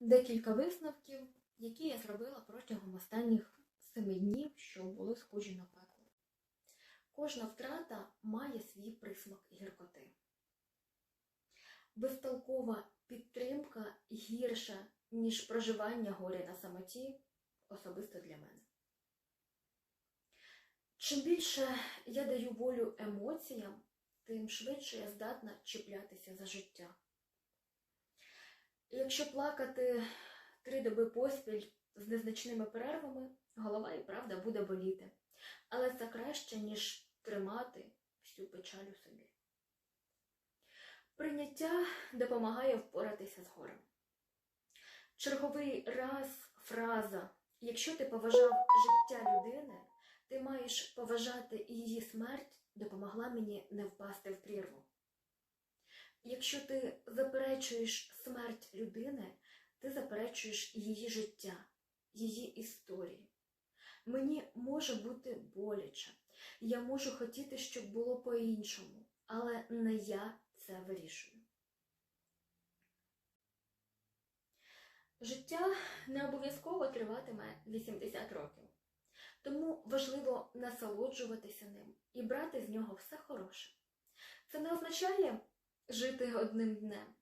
декілька висновків, які я зробила протягом останніх семи днів, що були схожі на пекло. Кожна втрата має свій присмак гіркоти. Безтолкова підтримка гірша, ніж проживання горя на самоті, особисто для мене. Чим більше я даю волю емоціям, тим швидше я здатна чіплятися за життя. Якщо плакати три доби поспіль з незначними перервами, голова і правда буде боліти. Але це краще, ніж тримати всю печаль у собі. Прийняття допомагає впоратися з горем. Черговий раз фраза Якщо ти поважав життя людини, ти маєш поважати і її смерть допомогла мені не впасти в прірву. Якщо ти заперечуєш смерть людини, ти заперечуєш її життя, її історії. Мені може бути боляче, я можу хотіти, щоб було по-іншому, але не я це вирішую. Життя не обов'язково триватиме 80 років, тому важливо насолоджуватися ним і брати з нього все хороше. Це не означає жити одним днем.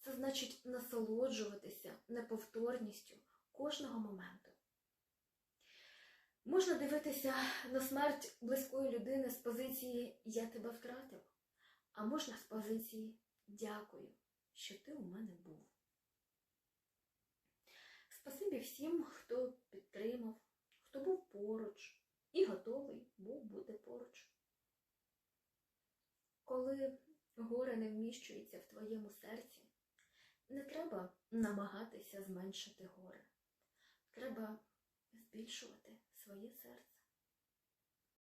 Це значить насолоджуватися неповторністю кожного моменту. Можна дивитися на смерть близької людини з позиції Я тебе втратив, а можна з позиції Дякую, що ти у мене був. Спасибі всім, хто підтримав, хто був поруч і готовий був бути поруч. Коли горе не вміщується в твоєму серці, не треба намагатися зменшити горе. Треба збільшувати своє серце.